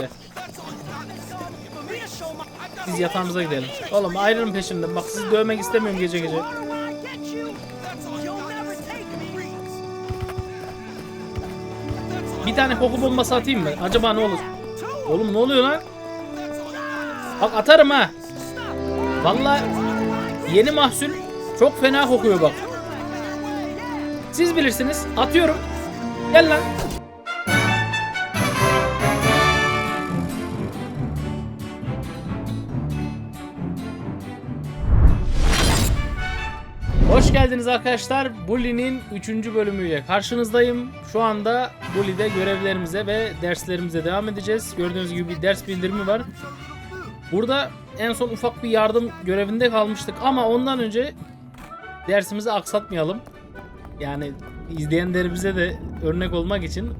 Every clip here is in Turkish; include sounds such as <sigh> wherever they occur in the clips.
de. Biz yatağımıza gidelim. Oğlum ayrılın peşimden. Bak sizi dövmek istemiyorum gece gece. Bir tane koku bombası atayım mı? Acaba ne olur? Oğlum ne oluyor lan? Bak atarım ha. Vallahi yeni mahsul çok fena kokuyor bak. Siz bilirsiniz. Atıyorum. Gel lan. Hoş geldiniz arkadaşlar. Bully'nin 3. bölümüyle karşınızdayım. Şu anda Bully'de görevlerimize ve derslerimize devam edeceğiz. Gördüğünüz gibi bir ders bildirimi var. Burada en son ufak bir yardım görevinde kalmıştık ama ondan önce dersimizi aksatmayalım. Yani izleyenlerimize de örnek olmak için,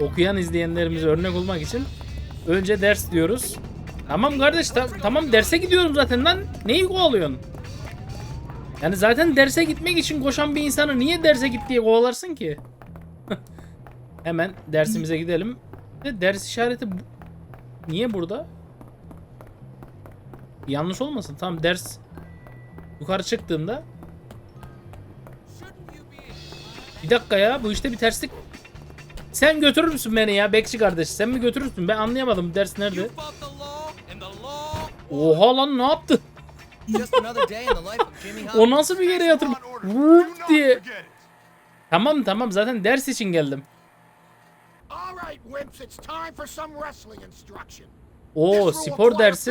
okuyan izleyenlerimize örnek olmak için önce ders diyoruz. Tamam kardeş ta- tamam derse gidiyorum zaten lan. Neyi kovalıyorsun? Yani zaten derse gitmek için koşan bir insanı niye derse git diye kovalarsın ki? <laughs> Hemen dersimize gidelim. Ve ders işareti bu- niye burada? Yanlış olmasın. Tamam ders yukarı çıktığımda bir dakika ya bu işte bir terslik. Sen götürür müsün beni ya bekçi kardeş? Sen mi götürürsün? Ben anlayamadım ders nerede? Oha lan ne yaptı? O nasıl bir yere yatırım? Vup diye. Tamam tamam zaten ders için geldim. Will spor dersi.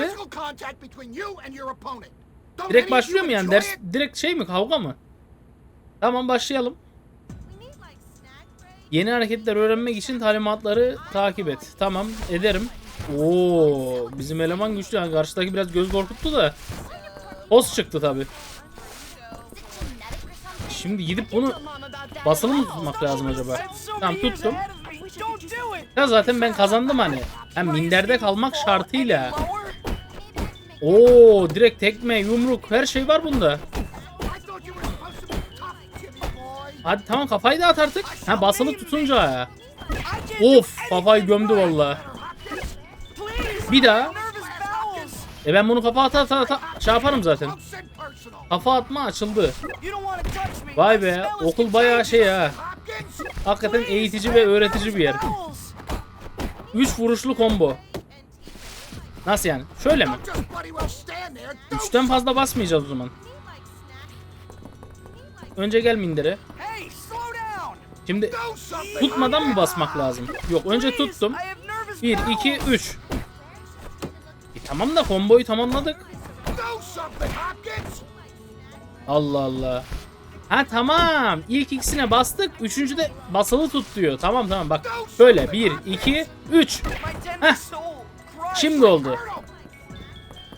Direkt başlıyor mu yani? Ders direkt şey mi kavga mı? Tamam başlayalım. Yeni hareketler öğrenmek için talimatları takip et. Tamam ederim. Oo bizim eleman güçlü. Yani karşıdaki biraz göz korkuttu da. Poz çıktı tabi. Şimdi gidip bunu basılı mı tutmak lazım acaba? Tamam tuttum. Ya zaten ben kazandım hani. Hem minderde kalmak şartıyla. Oo direkt tekme, yumruk her şey var bunda. Hadi tamam kafayı da at artık. Ha basılı tutunca. Of kafayı gömdü valla. Bir daha. E ben bunu kafa ata ata ata şey yaparım zaten. Kafa atma açıldı. Vay be okul bayağı şey ha. Hakikaten eğitici ve öğretici bir yer. 3 vuruşlu combo. Nasıl yani? Şöyle mi? don't just bloody well stand there. Do Üçten fazla basmayacağız o zaman. Önce gel mindere. Şimdi tutmadan mı basmak lazım? Yok önce tuttum. I have nervous 1, 2, 3. E, tamam da komboyu tamamladık. Allah Allah. Ha tamam. İlk ikisine bastık. Üçüncü de basılı tut diyor. Tamam tamam bak. Böyle 1, 2, 3. My Heh. Şimdi oldu.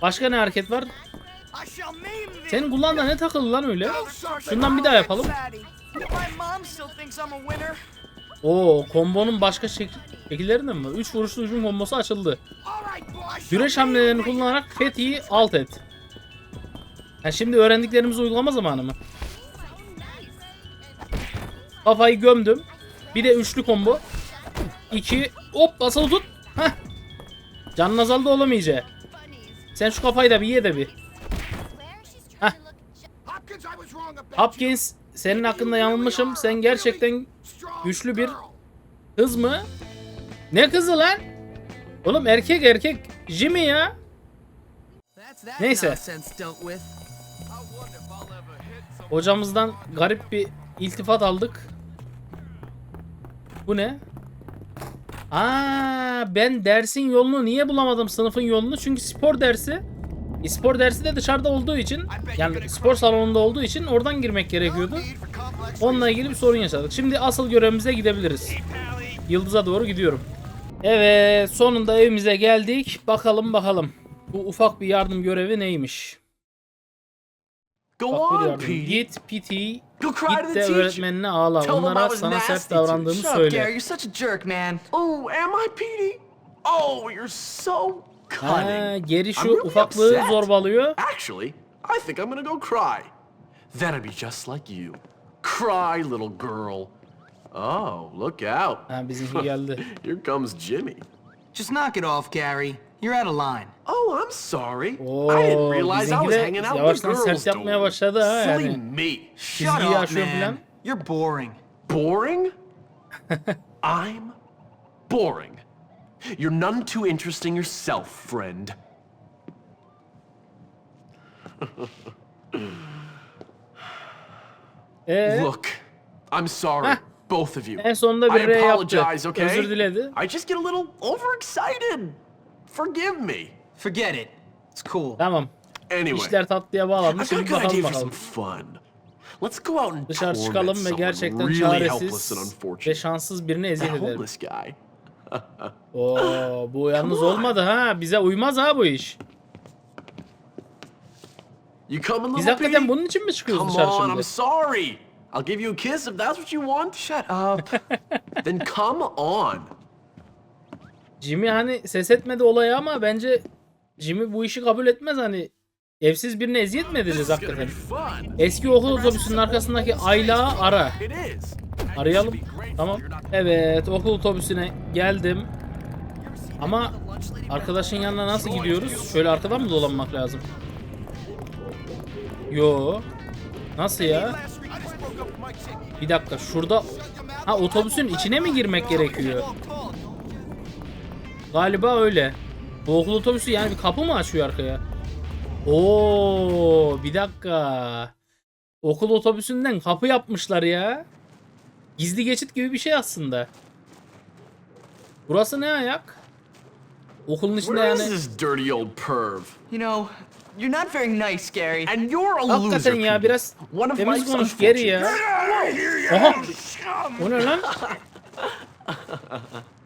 Başka ne hareket var? Senin kulağında ne takılı lan öyle? Şundan bir daha yapalım. Oo kombonun başka şek- şekilleri de mi var? 3 vuruşlu hücum kombosu açıldı. Güreş hamlelerini kullanarak Fethi'yi alt et. Ha şimdi öğrendiklerimizi uygulama zamanı mı? Kafayı gömdüm. Bir de üçlü combo. 2 hop basılı tut. Heh. Canın azaldı olamayacak. Sen şu kafayı da bir ye de bir. About Hopkins senin hakkında yanılmışım. Sen gerçekten güçlü bir kız mı? Ne kızı lan? Oğlum erkek erkek. Jimmy ya. Neyse. Hocamızdan garip bir iltifat aldık. Bu ne? Aa, ben dersin yolunu niye bulamadım sınıfın yolunu? Çünkü spor dersi e, spor dersi de dışarıda olduğu için yani spor salonunda olduğu için oradan girmek gerekiyordu. Onunla ilgili bir sorun yaşadık. Şimdi asıl görevimize gidebiliriz. Yıldız'a doğru gidiyorum. Evet sonunda evimize geldik. Bakalım bakalım. Bu ufak bir yardım görevi neymiş? Go Bak on. Petey. Git Pete. Go cry to Git the de teacher. öğretmenine ağla. Tell them I Onlara was sana sert nasty to davrandığımı Shut up, söyle. Gary. You're such a jerk, man. Oh, am I, Petey? Oh, you're so Ha, cunning. geri I'm şu really ufaklığı upset. zorbalıyor. Actually, I think I'm gonna go cry. Then I'd be just like you. Cry, little girl. Oh, look out. Ha bizimki <laughs> geldi. Here comes Jimmy. Just knock it off, Gary. You're out of line. Oh, I'm sorry. Oo, I didn't realize I was bizimki de hanging out with yavaştan girls. sert yapmaya başladı ha Silly yani. me. Shut Çizgiyi up, aşıyor man. falan. You're boring. Boring? <laughs> I'm boring. You're none too interesting yourself, friend. <laughs> Ee, Look, I'm sorry, both of you. en sonunda I bir R yaptı. apologize, okay? Özür diledi. I just get a little overexcited. Forgive me. Forget it. It's cool. Tamam. Anyway, İşler tatlıya bağlanmış. I've got Şimdi good idea bakalım for some bakalım. fun. Let's go out and Dışarı torment çıkalım ve someone gerçekten really helpless and çaresiz ve unfortunate. şanssız birini eziyet That edelim. homeless guy. <laughs> Oo, bu yalnız Come on. olmadı ha. Bize uymaz ha bu iş. You coming, Biz little hakikaten bunun için mi çıkıyoruz Come dışarı on, I'm şimdi? sorry. I'll give you a kiss if that's what you want. Shut up. <laughs> Then come on. Jimmy hani ses etmedi olayı ama bence Jimmy bu işi kabul etmez hani. Evsiz birine eziyet mi edeceğiz hakikaten? Eski okul otobüsünün arkasındaki Ayla ara. Arayalım. Tamam. Evet okul otobüsüne geldim. Ama arkadaşın yanına nasıl gidiyoruz? Şöyle arkadan mı dolanmak lazım? Yo. Nasıl ya? Bir dakika şurada Ha otobüsün içine mi girmek gerekiyor? Galiba öyle. Bu okul otobüsü yani bir kapı mı açıyor arkaya? Oo, bir dakika. Okul otobüsünden kapı yapmışlar ya. Gizli geçit gibi bir şey aslında. Burası ne ayak? Okulun içinde Where is yani. this dirty old perv? You know, you're not very nice, Gary. And you're a loser. Hakikaten ya Piggy. biraz One of temiz konuş geri ya. Aha. O ne lan? <laughs>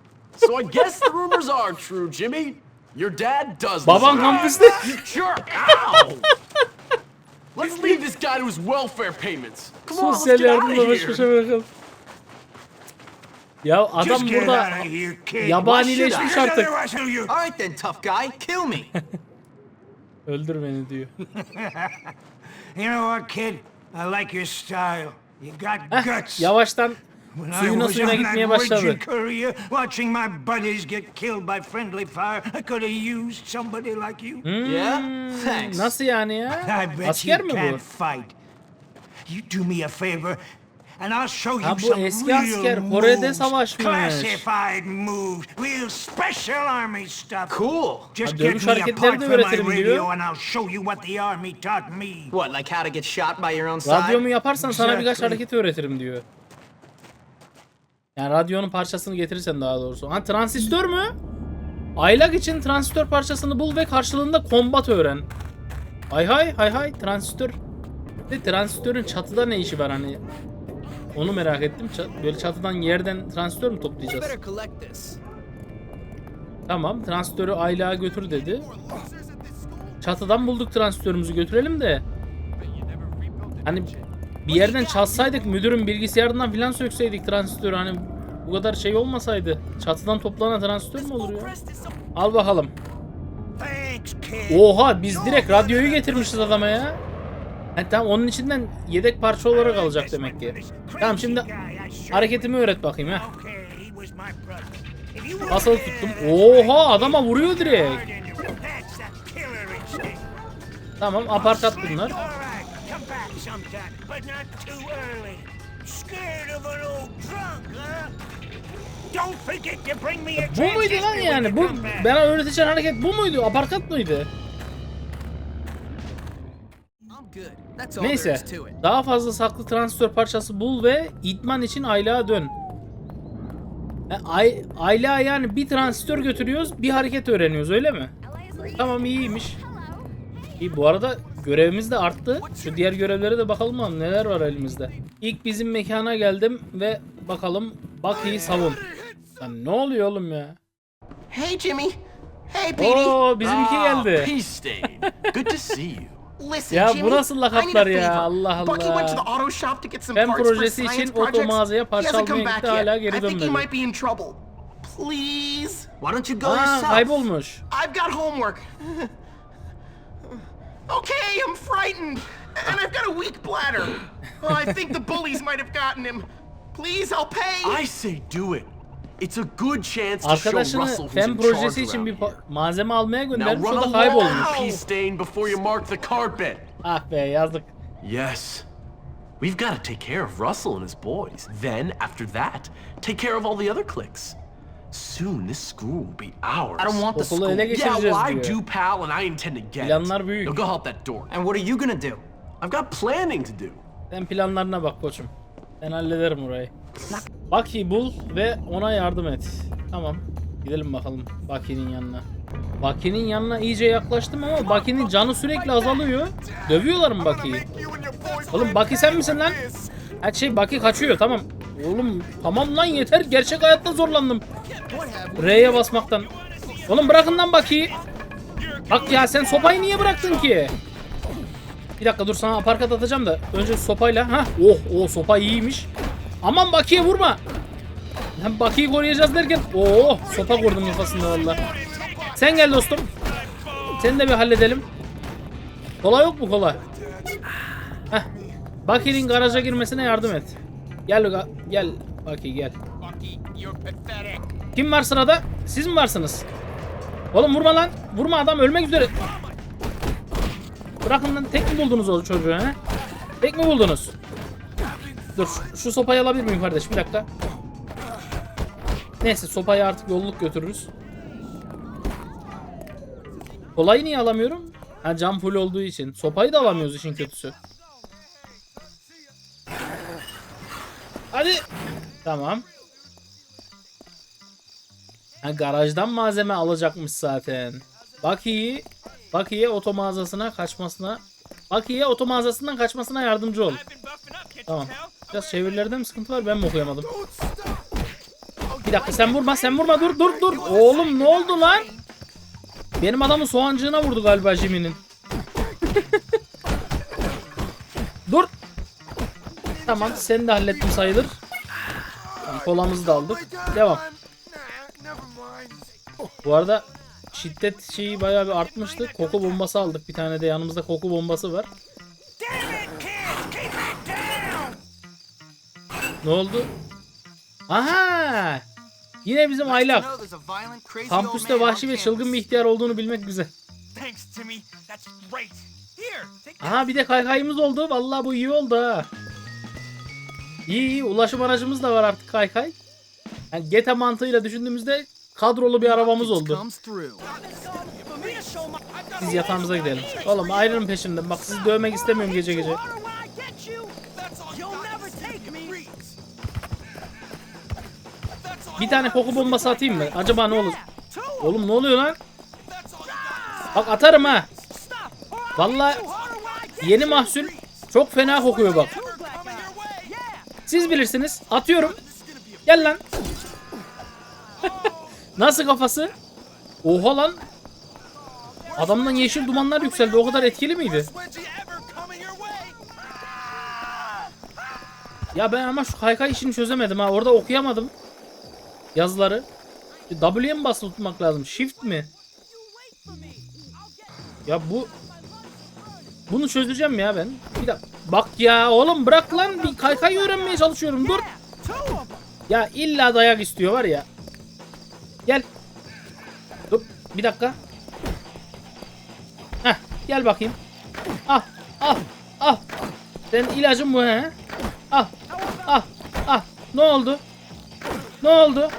So I guess the rumors are true, Jimmy. Your dad does. Baban kampüste. You jerk! Ow! Let's leave this guy to his welfare payments. Come on, let's Sosyal get out of yardımla baş başa here. bırakalım. Ya adam burada yabanileşmiş artık. All right then, tough guy. Kill me. <laughs> Öldür beni diyor. <laughs> You know what, kid? I like your style. You got guts. Yavaştan When I suyuna was suyuna on gitmeye that başladı. rigid career, watching my buddies get killed by friendly fire, I could have used somebody like you. Yeah? Thanks. Nasıl yani ya? I bet Asker you mi bu? can't fight. You do me a favor, and I'll show you Ha, bu some eski real asker, Kore'de moves. savaşmış. Classified moves, real special army stuff. Cool. Just Ha, dövüş me a hareketleri part de öğretirim radio, diyor. and I'll show you what the army taught me. What, like how to get shot by your own side? Radyomu yaparsan sana birkaç hareket öğretirim diyor. Yani radyonun parçasını getirirsen daha doğrusu. Ha transistör mü? Aylak için transistör parçasını bul ve karşılığında kombat öğren. Hay hay hay hay transistör. De transistörün çatıda ne işi var hani? Onu merak ettim. Ça- Böyle çatıdan yerden transistör mü toplayacağız? Tamam transistörü aylağa götür dedi. Çatıdan bulduk transistörümüzü götürelim de. Hani bir yerden çalsaydık müdürün bilgisayarından filan sökseydik transistörü hani bu kadar şey olmasaydı. Çatıdan toplanan transistör mü olur ya? Al bakalım. Oha biz direkt radyoyu getirmişiz adama ya. Ha, tamam onun içinden yedek parça olarak alacak demek ki. Tamam şimdi hareketimi öğret bakayım ha. Basılı tuttum. Oha adama vuruyor direkt. Tamam aparkat bunlar. Back sometime, but not too early. Scared of an old drunk, huh? Don't forget to bring me a Bu muydu lan yani? Bu bana öğreteceğin hareket bu muydu? Aparkat mıydı? I'm good. That's all there Neyse. Daha fazla saklı transistör parçası bul ve idman için aylığa dön. E, ay, aylığa yani bir transistör götürüyoruz, bir hareket öğreniyoruz öyle mi? Tamam iyiymiş. İyi bu arada görevimiz de arttı. Şu diğer görevlere de bakalım lan neler var elimizde. İlk bizim mekana geldim ve bakalım Bucky'yi savun. Lan ne oluyor oğlum ya? Hey, Jimmy. Hey, Petey. Oo bizimki Ah, geldi. Good to see you. <laughs> Listen, Ya bu nasıl lakaplar ya? Allah Allah. Ben projesi için oto mağazaya parça almaya gitti, hala geri I think he dönmedi. might be in trouble. Please. Why don't you go Aa yourself? kaybolmuş. I've got homework. <laughs> okay, I'm frightened. And I've got a weak bladder. Oh, I think the bullies might have gotten him. Please, I'll pay. I say do it. It's a good chance to show Russell who's in charge projesi için bir around here. malzeme almaya Now göndermiş run o da along, kaybolmuş. you pea stain, before you mark the carpet. Ah be yazdık. Yes. We've got to take care of Russell and his boys. Then, after that, take care of all the other cliques. Soon, this school will be ours. I don't want the school. Yeah, well, I diyor. do, pal, and I intend to get Planlar it. büyük. Now go help that door. And what are you gonna do? I've got planning to do. Sen planlarına bak koçum. Ben hallederim orayı. Bucky bul ve ona yardım et. Tamam. Gidelim bakalım Bucky'nin yanına. Bucky'nin yanına iyice yaklaştım ama Bucky'nin canı sürekli azalıyor. Dövüyorlar mı Bucky'yi? Oğlum Bucky sen misin lan? Ha şey Bucky kaçıyor tamam. Oğlum tamam lan yeter. Gerçek hayatta zorlandım. R'ye basmaktan. Oğlum bırakın lan Bucky'yi. Bak ya sen sopayı niye bıraktın ki? Bir dakika dur sana aparkat atacağım da önce sopayla. Ha oh oh sopa iyiymiş. Aman Baki'ye vurma. Hem Baki'yi koruyacağız derken oh sopa kurdum kafasında valla. Sen gel dostum. Seni de bir halledelim. Kola yok mu kola? Heh. Baki'nin garaja girmesine yardım et. Gel gel Baki gel. Kim var sırada? Siz mi varsınız? Oğlum vurma lan. Vurma adam ölmek üzere. Bırakın lan tek mi buldunuz o çocuğu he? Tek mi buldunuz? Dur şu, şu sopayı alabilir miyim kardeş bir dakika. Neyse sopayı artık yolluk götürürüz. Kolayı niye alamıyorum? Ha cam full olduğu için. Sopayı da alamıyoruz işin kötüsü. Hadi. Tamam. Ha garajdan malzeme alacakmış zaten. Bucky'yi Bucky'ye oto mağazasına kaçmasına Bucky'ye oto mağazasından kaçmasına yardımcı ol. Tamam. Biraz çevirilerde mi sıkıntı var ben mi okuyamadım? Bir dakika sen vurma sen vurma dur dur dur. Oğlum ne oldu lan? Benim adamın soğancığına vurdu galiba Jimmy'nin. Tamam seni de hallettim sayılır. Tamam, kolamızı da aldık. Devam. Bu arada şiddet şeyi bayağı bir artmıştı. Koku bombası aldık. Bir tane de yanımızda koku bombası var. Ne oldu? Aha! Yine bizim aylak. Kampüste vahşi ve çılgın bir ihtiyar olduğunu bilmek güzel. Aha bir de kaykayımız oldu. Vallahi bu iyi oldu ha. İyi iyi. Ulaşım aracımız da var artık kaykay. Yani GTA mantığıyla düşündüğümüzde kadrolu bir arabamız oldu. Biz yatağımıza gidelim. Oğlum ayrılın peşimden. Bak sizi dövmek istemiyorum gece gece. Bir tane koku bombası atayım mı? Acaba ne olur? Oğlum ne oluyor lan? Bak atarım ha. Vallahi yeni mahsul çok fena kokuyor bak. Siz bilirsiniz. Atıyorum. Gel lan. <laughs> Nasıl kafası? Oha lan. Adamdan yeşil dumanlar yükseldi. O kadar etkili miydi? Ya ben ama şu kaykay işini çözemedim ha. Orada okuyamadım. Yazıları. W'ye mi basılı tutmak lazım? Shift mi? Ya bu... Bunu çözeceğim ya ben. Bir dakika. Bak ya oğlum bırak lan. Bir kaykay öğrenmeye çalışıyorum. Dur. Ya illa dayak istiyor var ya. Gel. Dur. Bir dakika. Heh. Gel bakayım. Al. Al. Al. Senin ilacın bu he. Al. Al. Al. Ne oldu? Ne oldu?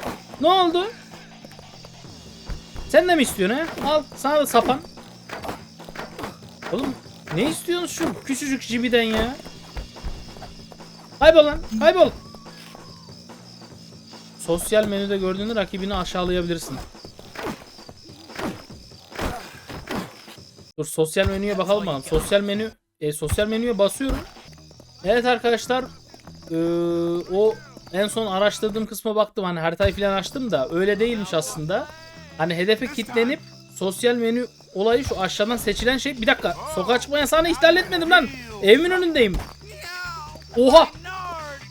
Ne oldu? Sen de mi istiyorsun he? Al. Sana da sapan. Oğlum ne istiyorsun şu küçücük cibiden ya? Kaybol lan. Kaybol. Sosyal menüde gördüğünü rakibini aşağılayabilirsin. Dur sosyal menüye bakalım bakalım. Sosyal menü e, sosyal menüye basıyorum. Evet arkadaşlar eee, o en son araştırdığım kısma baktım hani haritayı falan açtım da öyle değilmiş aslında. Hani hedefe kilitlenip sosyal menü olayı şu aşağıdan seçilen şey. Bir dakika sokağa çıkma yasağını ihlal etmedim lan. Evimin önündeyim. Oha.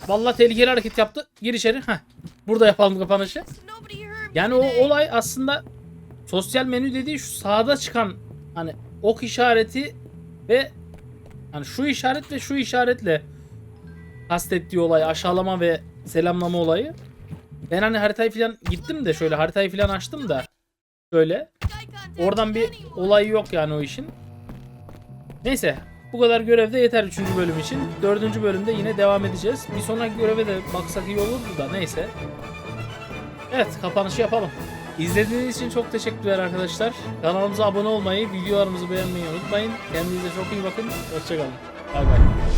Vallahi tehlikeli hareket yaptı. Gir içeri. Heh. Burada yapalım kapanışı. Yani o olay aslında sosyal menü dediği şu sağda çıkan hani ok işareti ve hani şu işaret ve şu işaretle kastettiği olay aşağılama ve selamlama olayı. Ben hani haritayı falan gittim de şöyle haritayı falan açtım da şöyle. Oradan bir olay yok yani o işin. Neyse bu kadar görevde yeter 3. bölüm için. 4. bölümde yine devam edeceğiz. Bir sonraki göreve de baksak iyi olurdu da neyse. Evet kapanışı yapalım. İzlediğiniz için çok teşekkürler arkadaşlar. Kanalımıza abone olmayı, videolarımızı beğenmeyi unutmayın. Kendinize çok iyi bakın. Hoşçakalın. Bay bay.